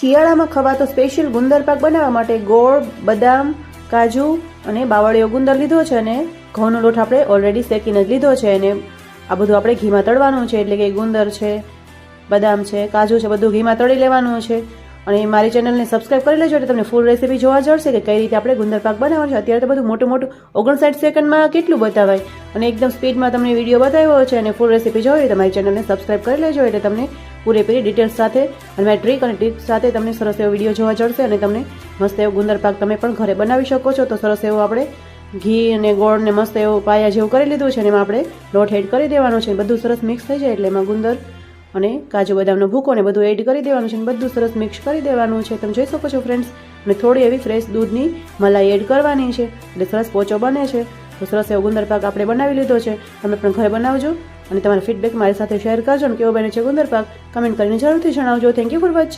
શિયાળામાં ખવાતો સ્પેશિયલ ગુંદર પાક બનાવવા માટે ગોળ, બદામ, કાજુ અને બાવળીયો ગુંદર લીધો છે અને ઘઉંનો લોટ આપણે ઓલરેડી શેકીને જ લીધો છે અને આ બધું આપણે ઘીમાં તળવાનું છે એટલે કે ગુંદર છે, બદામ છે, કાજુ છે, બધું ઘીમાં તળી લેવાનું છે. અને મારી ચેનલને સબસ્ક્રાઈબ કરી લેજો એટલે તમને ફૂલ રેસીપી જોવા જશે કે કઈ રીતે આપણે ગુંદર પાક બનાવવાનો છે. અત્યારે તો બધું મોટું મોટું ઓગણસાઠ સેકન્ડમાં કેટલું બતાવાય? અને એકદમ સ્પીડમાં તમને વીડિયો બતાવ્યો છે અને ફૂલ રેસીપી જોવી તમારી ચેનલને સબસ્ક્રાઈબ કરી લેજો એટલે તમને પૂરેપૂરી ડિટેલ્સ સાથે અને મારી ટ્રીક અને ટિપ્સ સાથે તમને સરસ એવો વીડિયો જોવા જળશે અને તમને મસ્ત એવો ગુંદર પાક તમે પણ ઘરે બનાવી શકો છો. તો સરસ એવો આપણે ઘી અને ગોળને મસ્ત એવો પાયા જેવું કરી લીધું છે અને એમાં આપણે લોટ એડ કરી દેવાનો છે બધું સરસ મિક્સ થઈ જાય એટલે એમાં ગુંદર અને કાજુ બદામનો ભૂકો ને બધું એડ કરી દેવાનું છે અને બધું સરસ મિક્સ કરી દેવાનું છે. તમે જોઈ શકો છો ફ્રેન્ડ્સ અને થોડી એવી ફ્રેશ દૂધની મલાઈ એડ કરવાની છે. એટલે સરસ પોચો બને છે. તો સરસ એવો ગુંદર પાક આપણે બનાવી લીધો છે. તમે પણ ઘરે બનાવજો. અને તમારો ફીડબેક મારી સાથે શેર કરજો અને કેવો બને છે ગુંદર પાક કમેન્ટ કરીને જરૂરથી જણાવજો. Thank you for watching